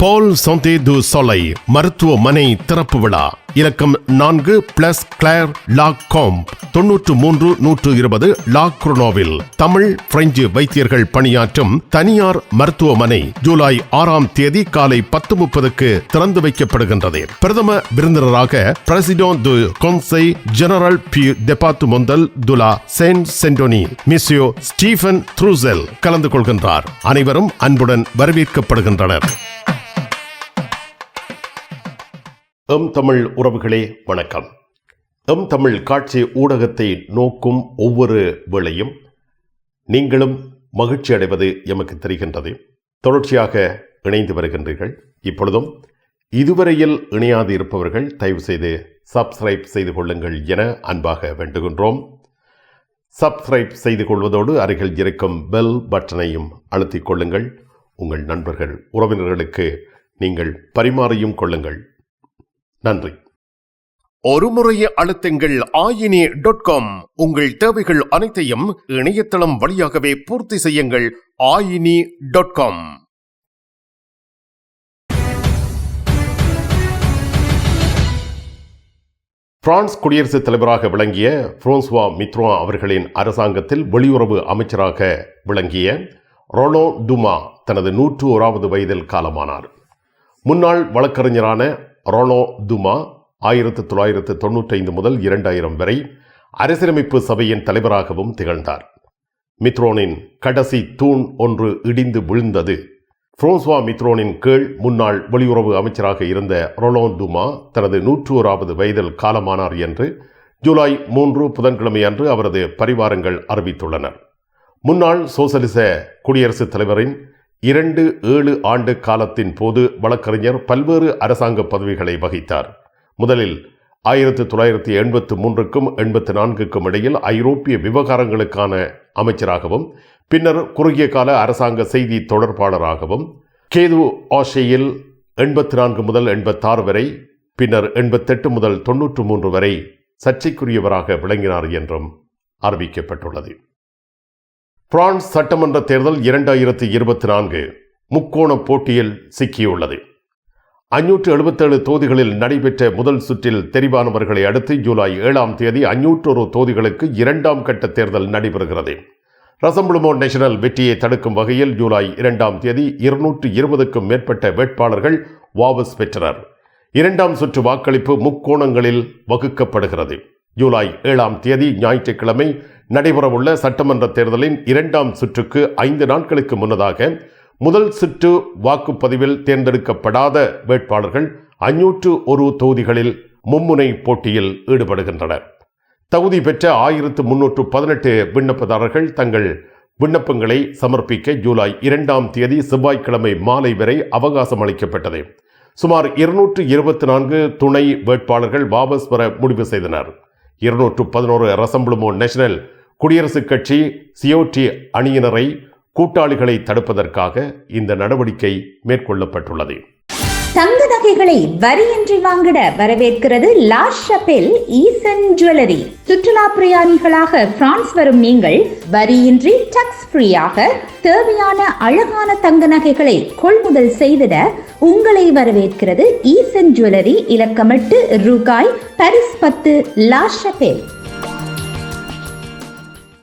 பால் சந்தே து சொலை மருத்துவமனை திறப்பு விழா. இலக்கம் நான்கு பிளஸ் கிளேர் லாக் காம்ப் தொன்னூற்று மூன்று நூற்று இருபது லாக் குரோனோவில் தமிழ் பிரெஞ்சு வைத்தியர்கள் பணியாற்றும் தனியார் மருத்துவமனை ஜூலை ஆறாம் தேதி காலை பத்து முப்பதுக்கு திறந்து வைக்கப்படுகின்றது. பிரதம விருந்தினராக பிரசிடோன் து கொன்சை ஜெனரல் பி டெபார்ட்மெண்டல் துலா சென்ட் சென்டோனி மிஸ்யோ ஸ்டீஃபன் த்ரூசெல் கலந்து கொள்கின்றார். அனைவரும் அன்புடன் வரவேற்கப்படுகின்றனர். எம் தமிழ் உறவுகளே வணக்கம். எம் தமிழ் காட்சி ஊடகத்தை நோக்கும் ஒவ்வொரு வேளையும் நீங்களும் மகிழ்ச்சி அடைவது எமக்கு தெரிகின்றது. தொடர்ச்சியாக இணைந்து வருகின்றீர்கள். இப்பொழுதும் இதுவரையில் இணையாது இருப்பவர்கள் தயவு செய்து சப்ஸ்கிரைப் செய்து கொள்ளுங்கள் என அன்பாக வேண்டுகின்றோம். சப்ஸ்கிரைப் செய்து கொள்வதோடு அருகில் இருக்கும் பெல் பட்டனையும் அழுத்திக் கொள்ளுங்கள். உங்கள் நண்பர்கள் உறவினர்களுக்கு நீங்கள் பரிமாறியும் கொள்ளுங்கள். நன்றி. ஒரு அழுத்தங்கள் ஆயினி டாட் காம். உங்கள் தேவைகள் அனைத்தையும் இணையதளம் வழியாகவே பூர்த்தி செய்யுங்கள் ஆயினி டாட் காம். பிரான்ஸ் குடியரசுத் தலைவராக விளங்கிய பிரான்சுவா மித்ரா அவர்களின் அரசாங்கத்தில் வெளியுறவு அமைச்சராக விளங்கிய ரொனோ டுமா தனது நூற்று ஓராவது வயதில் காலமானார். முன்னாள் வழக்கறிஞரான ரொனோ துமா ஆயிரத்து தொள்ளாயிரத்து தொன்னூற்றைந்து முதல் இரண்டாயிரம் வரை அரசியலமைப்பு சபையின் தலைவராகவும் திகழ்ந்தார். மித்ரோனின் கடைசி தூண் ஒன்று இடிந்து விழுந்தது. பிரான்சுவா மித்ரோனின் கீழ் முன்னாள் வெளியுறவு அமைச்சராக இருந்த ரொலோன் துமா தனது நூற்று ஓராவது வயதில் காலமானார் என்று ஜூலை மூன்று புதன்கிழமை அன்று அவரது பரிவாரங்கள் அறிவித்துள்ளனர் முன்னாள் சோசலிச குடியரசுத் தலைவரின் இரண்டு ஏழு ஆண்டு காலத்தின் போது வழக்கறிஞர் பல்வேறு அரசாங்க பதவிகளை வகித்தார். முதலில் ஆயிரத்தி தொள்ளாயிரத்தி எண்பத்து மூன்றுக்கும் எண்பத்து நான்குக்கும் இடையில் ஐரோப்பிய விவகாரங்களுக்கான அமைச்சராகவும் பின்னர் குறுகிய கால அரசாங்க செய்தி தொடர்பாளராகவும் கேது ஆஷையில் எண்பத்தி நான்கு முதல் எண்பத்தாறு வரை பின்னர் எண்பத்தெட்டு முதல் தொன்னூற்று மூன்று வரை சர்ச்சைக்குரியவராக விளங்கினார் என்றும் அறிவிக்கப்பட்டுள்ளது. பிரான்ஸ் சட்டமன்ற தேர்தல் இரண்டாயிரத்தி இருபத்தி நான்கு முக்கோண போட்டியில் சிக்கியுள்ளது. அஞ்சூற்று எழுபத்தேழு தொகுதிகளில் நடைபெற்ற முதல் சுற்றில் தெரிவானவர்களை அடுத்து ஜூலை ஏழாம் தேதி அஞ்சூற்றொரு தொகுதிகளுக்கு இரண்டாம் கட்ட தேர்தல் நடைபெறுகிறது. ரசம்புளுமோ நேஷனல் வெற்றியை தடுக்கும் வகையில் ஜூலை இரண்டாம் தேதி இருநூற்று இருபதுக்கும் மேற்பட்ட வேட்பாளர்கள் வாபஸ் பெற்றனர். இரண்டாம் சுற்று வாக்களிப்பு முக்கோணங்களில் வகுக்கப்படுகிறது. ஜூலை ஏழாம் தேதி ஞாயிற்றுக்கிழமை நடைபெறவுள்ள சட்டமன்ற தேர்தலின் இரண்டாம் சுற்றுக்கு ஐந்து நாட்களுக்கு முன்னதாக முதல் சுற்று வாக்குப்பதிவில் தேர்ந்தெடுக்கப்படாத வேட்பாளர்கள் அஞ்சூற்று ஒரு தொகுதிகளில் மும்முனை போட்டியில் ஈடுபடுகின்றனர். தகுதி பெற்ற ஆயிரத்து முன்னூற்று பதினெட்டு விண்ணப்பதாரர்கள் தங்கள் விண்ணப்பங்களை சமர்ப்பிக்க ஜூலை இரண்டாம் தேதி செவ்வாய்க்கிழமை மாலை வரை அவகாசம் அளிக்கப்பட்டது. சுமார் இருநூற்று இருபத்தி நான்கு துணை வேட்பாளர்கள் வாபஸ் பெற முடிவு செய்தனர். இருநூற்று பதினோரு ரசம்புளுமோ நேஷனல் குடியரசுக் கட்சி சியோட்டி அணியினரை கூட்டாளிகளை தடுப்பதற்காக இந்த நடவடிக்கை மேற்கொள்ளப்பட்டுள்ளது. தங்க நகைகளை வரியின்றி வாங்கிட வரவேற்கிறது லா ஷபெல் ஈசன் ஜுவல்லரி. சுற்றுலா பிரயாணிகளாக பிரான்ஸ் வரும் நீங்கள் வரியின்றி டக்ஸ் ஃப்ரீயாக தேவையான அழகான தங்க நகைகளை கொள்முதல் செய்திட உங்களை வரவேற்கிறது ஈசன் ஜுவல்லரி இலக்கமிட்டு ரூகாய் பரிஸ் பத்து லா ஷபெல்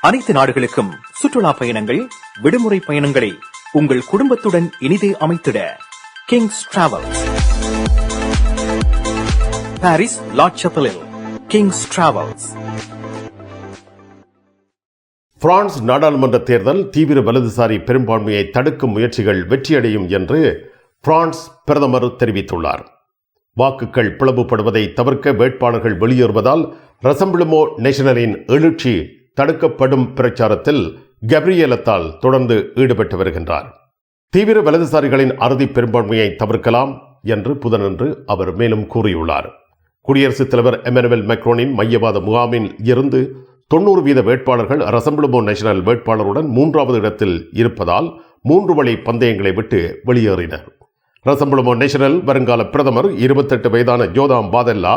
அனைத்து நாடுகளுக்கும் சுற்றுலா பயணங்கள் விடுமுறை பயணங்களை உங்கள் குடும்பத்துடன் இனிதே அமைத்திட கிங்ஸ் டிராவல்ஸ் பாரிஸ் லாட்சப்பலில் கிங்ஸ் டிராவல்ஸ் பிரான்ஸ் நாடாளுமன்ற தேர்தல் தீவிர வலதுசாரி பெரும்பான்மையை தடுக்கும் முயற்சிகள் வெற்றியடையும் என்று பிரான்ஸ் பிரதமர் தெரிவித்துள்ளார். வாக்குகள் பிளவுபடுவதை தவிர்க்க வேட்பாளர்கள் வெளியேறுவதால் ரசம்பிளமோ நேஷனலின் எழுச்சி தடுக்கப்படும் பிரச்சாரத்தில் கப்ரியலத்தால் தொடர்ந்து ஈடுபட்டு வருகின்றார். தீவிர வலதுசாரிகளின் அறுதி பெரும்பான்மையை தவிர்க்கலாம் என்று புதனன்று அவர் மேலும் கூறியுள்ளார். குடியரசுத் தலைவர் எமனுவல் மெக்ரோனின் மையவாத முகாமில் இருந்து தொண்ணூறு வீத வேட்பாளர்கள் ரசம்பிளுமோ நேஷனல் வேட்பாளருடன் மூன்றாவது இடத்தில் இருப்பதால் மூன்று வழி பந்தயங்களை விட்டு வெளியேறினர். ரசம்பிளுமோ நேஷனல் வருங்கால பிரதமர் இருபத்தெட்டு வயதான ஜோதாம் பாதெல்லா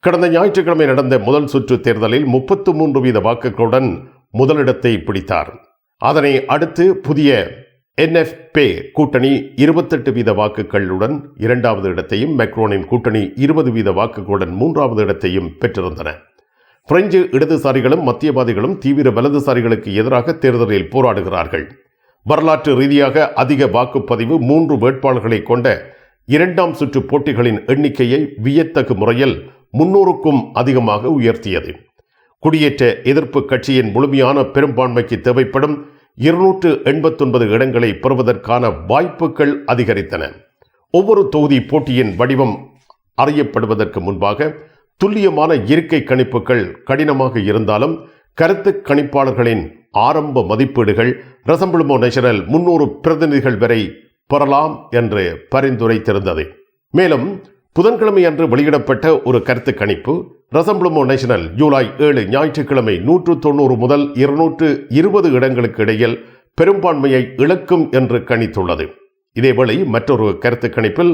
கடந்த ஞாயிற்றுக்கிழமை நடந்த முதல் சுற்று தேர்தலில் முப்பத்து மூன்று வீத வாக்குகளுடன் முதலிடத்தை பிடித்தார். அதனை அடுத்து புதிய என்எஃப்பே கூட்டணி இருபத்தெட்டு வீத வாக்குகளுடன் இரண்டாவது இடத்தையும் மெக்ரோனின் கூட்டணி இருபது வீத வாக்குகளுடன் மூன்றாவது இடத்தையும் பெற்றிருந்தன. பிரெஞ்சு இடதுசாரிகளும் மத்தியவாதிகளும் தீவிர வலதுசாரிகளுக்கு எதிராக தேர்தலில் போராடுகிறார்கள். வரலாற்று ரீதியாக அதிக வாக்குப்பதிவு மூன்று வேட்பாளர்களை கொண்ட இரண்டாம் சுற்று போட்டிகளின் எண்ணிக்கையை வியத்தகு முறையில் முன்னூறுக்கும் அதிகமாக உயர்த்தியது. குடியேற்ற எதிர்ப்பு கட்சியின் முழுமையான பெரும்பான்மைக்கு தேவைப்படும் இருநூற்று எண்பத்தொன்பது இடங்களை பெறுவதற்கான வாய்ப்புகள் அதிகரித்தன. ஒவ்வொரு தொகுதி போட்டியின் வடிவம் அறியப்படுவதற்கு முன்பாக துல்லியமான இருக்கை கணிப்புகள் கடினமாக இருந்தாலும் கருத்து கணிப்பாளர்களின் ஆரம்ப மதிப்பீடுகள் ரசம்பிளமோ நேஷனல் முன்னூறு பிரதிநிதிகள் வரை பெறலாம் என்று பரிந்துரைத்திருந்தது. மேலும் புதன்கிழமை அன்று வெளியிடப்பட்ட ஒரு கருத்து கணிப்பு ரசம்பிளமோ நேஷனல் ஜூலை ஏழு ஞாயிற்றுக்கிழமை நூற்று தொண்ணூறு முதல் இருநூற்று இருபது இடங்களுக்கு இடையில் பெரும்பான்மையை இழக்கும் என்று கணித்துள்ளது. இதேவேளை மற்றொரு கருத்து கணிப்பில்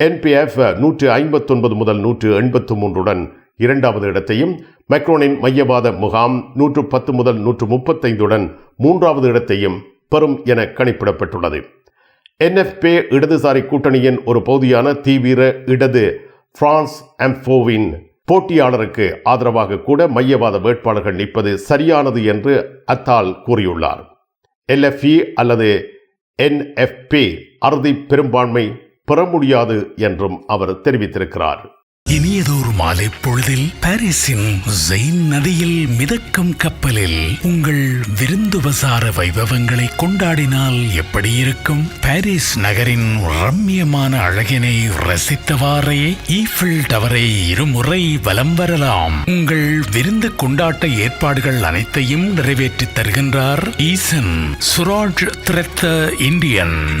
என்பிஎஃப் நூற்று ஐம்பத்தொன்பது முதல் நூற்று எண்பத்து மூன்றுடன் இரண்டாவது இடத்தையும் மெக்ரோனின் மையவாத முகாம் நூற்று பத்து முதல் நூற்று முப்பத்தைந்துடன் மூன்றாவது இடத்தையும் பெறும் என கணிப்பிடப்பட்டுள்ளது. என்எஃப்பே இடதுசாரி கூட்டணியின் ஒரு பகுதியான தீவிர இடது பிரான்ஸ் அம்ஃபோவின் போட்டியாளருக்கு ஆதரவாக கூட மையவாத வேட்பாளர்கள் நிற்பது சரியானது என்று அத்தால் கூறியுள்ளார். எல்எஃப்இ அல்லது என்எஃப்பே அறுதி பெரும்பான்மை பெற முடியாது என்றும் அவர் தெரிவித்திருக்கிறார். இனியதோர் மாலை பொழுதில் பாரிஸின் ஜெயின் நதியில் மிதக்கும் கப்பலில் உங்கள் விருந்துபசார வைபவங்களை கொண்டாடினால் எப்படி இருக்கும்? பாரிஸ் நகரின் ரம்மியமான அழகினை ரசித்தவாறே ஈஃபில் டவரை இருமுறை வலம் வரலாம். உங்கள் விருந்து கொண்டாட்ட ஏற்பாடுகள் அனைத்தையும் நிறைவேற்றித் தருகின்றார் ஈசன் சுராஜ் திரத்த இந்தியன்.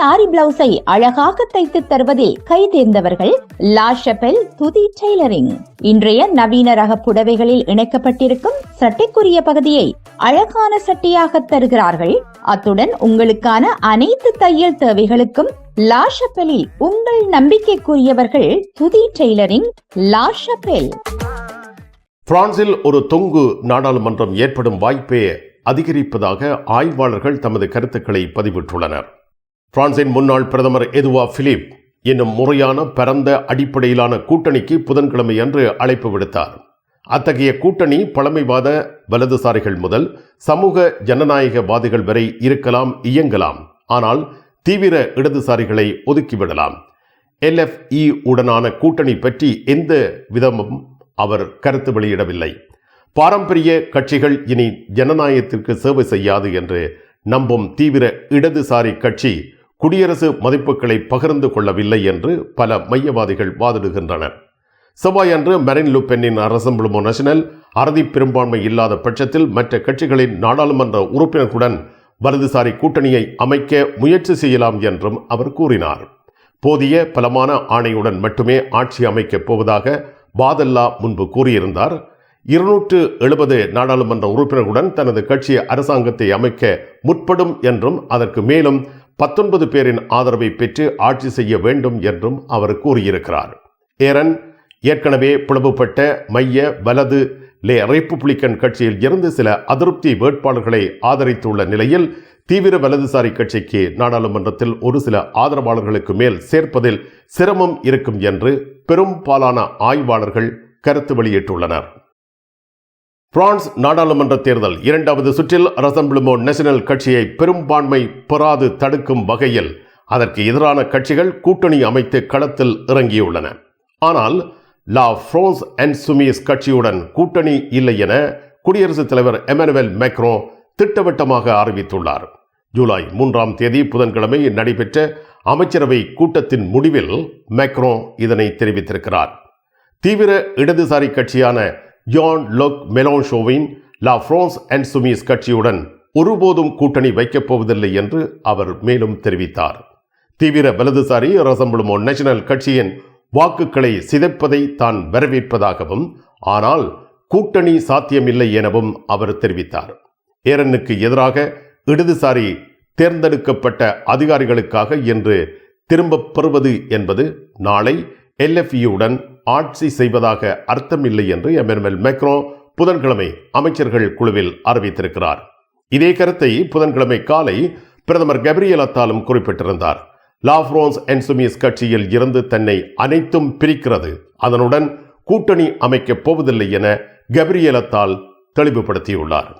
சாரி பிளவுஸை அழகாக தைத்து தருவதில் கை தேர்ந்தவர்கள் லாஷபெல் துதி டெய்லரிங். இன்றைய நவீன ரக புடவைகளில் இணைக்கப்பட்டிருக்கும் சட்டைக்குரிய பகுதியை அழகான சட்டையாக தருகிறார்கள். அத்துடன் உங்களுக்கான அனைத்து தையல் தேவைகளுக்கும் லாஷபெலில் உங்கள் நம்பிக்கைக்குரியவர்கள் துதி டெய்லரிங் லாஷபெல் பிரான்சில் ஒரு தொங்கு நாடாளுமன்றம் ஏற்படும் வாய்ப்பே அதிகரிப்பதாக ஆய்வாளர்கள் தமது கருத்துக்களை பதிவிட்டுள்ளனர். பிரான்சின் முன்னாள் பிரதமர் எதுவா பிலிப் என்னும் முறையான பரந்த அடிப்படையிலான கூட்டணிக்கு புதன்கிழமை அன்று அழைப்பு விடுத்தார். அத்தகைய கூட்டணி பழமைவாத வலதுசாரிகள் முதல் சமூக ஜனநாயகவாதிகள் வரை இருக்கலாம் இயங்கலாம். ஆனால் தீவிர இடதுசாரிகளை ஒதுக்கிவிடலாம். எல்எஃப்இ உடனான கூட்டணி பற்றி எந்த விதமும் அவர் கருத்து வெளியிடவில்லை. பாரம்பரிய கட்சிகள் இனி ஜனநாயகத்திற்கு சேவை செய்யாது என்று நம்பும் தீவிர இடதுசாரி கட்சி குடியரசு மதிப்புகளை பகிர்ந்து கொள்ளவில்லை என்று பல மையவாதிகள் வாதிடுகின்றனர். செவ்வாயன்று மெரின் லுபென்னின் அரசம்புளுமோ நேஷனல் அறுதி பெரும்பான்மை இல்லாத பட்சத்தில் மற்ற கட்சிகளின் நாடாளுமன்ற உறுப்பினர்களுடன் வலதுசாரி கூட்டணியை அமைக்க முயற்சி செய்யலாம் என்றும் அவர் கூறினார். போதிய பலமான ஆணையுடன் மட்டுமே ஆட்சி அமைக்கப் போவதாக பாதல்லா முன்பு கூறியிருந்தார். இருநூற்று எழுபது நாடாளுமன்ற உறுப்பினர்களுடன் தனது கட்சி அரசாங்கத்தை அமைக்க முற்படும் என்றும் அதற்கு மேலும் பத்தொன்பது பேரின் ஆதரவை பெற்று ஆட்சி செய்ய வேண்டும் என்றும் அவர் கூறியிருக்கிறார். ஏரன் ஏற்கனவே பிளவுபட்ட மைய வலது லே ரிப்புப்ளிக்கன் கட்சியில் இருந்து சில அதிருப்தி வேட்பாளர்களை ஆதரித்துள்ள நிலையில் தீவிர வலதுசாரி கட்சிக்கு நாடாளுமன்றத்தில் ஒரு சில ஆதரவாளர்களுக்கு மேல் சேர்ப்பதில் சிரமம் இருக்கும் என்று பெரும்பாலான ஆய்வாளர்கள் கருத்து வெளியிட்டுள்ளனர். பிரான்ஸ் நாடாளுமன்ற தேர்தல். இரண்டாவது சுற்றில் ரசம்பிளுமோ நேஷனல் கட்சியை பெரும்பான்மை பெறாது தடுக்கும் வகையில் அதற்கு எதிரான கட்சிகள் கூட்டணி அமைத்து களத்தில் இறங்கியுள்ளன. ஆனால் லா ஃப்ரோன்ஸ் அண்ட் சுமிஸ் கட்சியுடன் கூட்டணி இல்லை என குடியரசுத் தலைவர் எமனுவேல் மேக்ரோ திட்டவட்டமாக அறிவித்துள்ளார். ஜூலை மூன்றாம் தேதி புதன்கிழமை நடைபெற்ற அமைச்சரவை கூட்டத்தின் முடிவில் மேக்ரோ இதனை தெரிவித்திருக்கிறார். தீவிர இடதுசாரி கட்சியான ஜான் லொக் மெலோன்ஷோவின் லா ஃப்ரான்ஸ் அண்ட் சுமிஸ் கட்சியுடன் ஒருபோதும் கூட்டணி வைக்கப் போவதில்லை என்று அவர் மேலும் தெரிவித்தார். தீவிர வலதுசாரி ரசம்புளுமோ நேஷனல் கட்சியின் வாக்குகளை சிதைப்பதை தான் வரவேற்பதாகவும் ஆனால் கூட்டணி சாத்தியமில்லை எனவும் அவர் தெரிவித்தார். ஏரனுக்கு எதிராக இடதுசாரி தேர்ந்தெடுக்கப்பட்ட அதிகாரிகளுக்காக என்று திரும்பப் பெறுவது என்பது நாளை எல்எஃப்இயுடன் ஆட்சி செய்வதாக அர்த்தமில்லை என்று எமனுவல் மேக்ரோ புதன்கிழமை அமைச்சர்கள் குழுவில் அறிவித்திருக்கிறார். இதே கருத்தை புதன்கிழமை காலை பிரதமர் கப்ரியல் அத்தாலும் குறிப்பிட்டிருந்தார். லாஃப்ரோன்ஸ் என்சுமிஸ் அண்ட் கட்சியில் இருந்து தன்னை அனைத்தும் பிரிக்கிறது. அதனுடன் கூட்டணி அமைக்கப் போவதில்லை என கப்ரியல் அத்தால் தெளிவுபடுத்தியுள்ளார்.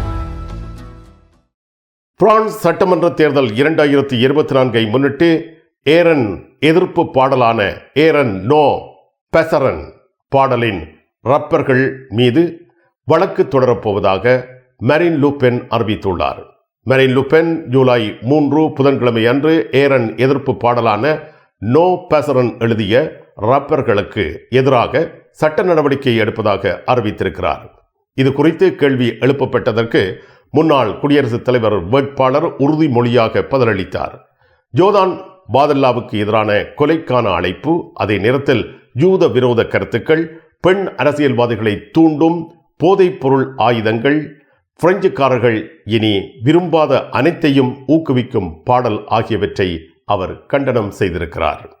பிரான்ஸ் சட்டமன்ற தேர்தல் இரண்டாயிரத்தி இருபத்தி நான்கை முன்னிட்டு ஏரன் எதிர்ப்பு பாடலான ஏரன் நோ பெசரன் பாடலின் ரப்பர்கள் மீது வழக்கு தொடரப்போவதாக மெரின் லூபென் அறிவித்துள்ளார். மெரின் லூபென் ஜூலை மூன்று புதன்கிழமை அன்று ஏரன் எதிர்ப்பு பாடலான நோ பெசரன் எழுதிய ரப்பர்களுக்கு எதிராக சட்ட நடவடிக்கை எடுப்பதாக அறிவித்திருக்கிறார். இது குறித்து கேள்வி எழுப்பப்பட்டதற்கு முன்னாள் குடியரசுத் தலைவர் வேட்பாளர் உறுதிமொழியாக பதிலளித்தார். ஜோதான் பாதல்லாவுக்கு எதிரான கொலைக்கான அழைப்பு அதே நேரத்தில் யூத விரோத கருத்துக்கள் பெண் அரசியல்வாதிகளை தூண்டும் போதைப்பொருள் ஆயுதங்கள் பிரெஞ்சுக்காரர்கள் இனி விரும்பாத அனைத்தையும் ஊக்குவிக்கும் பாடல் ஆகியவற்றை அவர் கண்டனம் செய்திருக்கிறார்.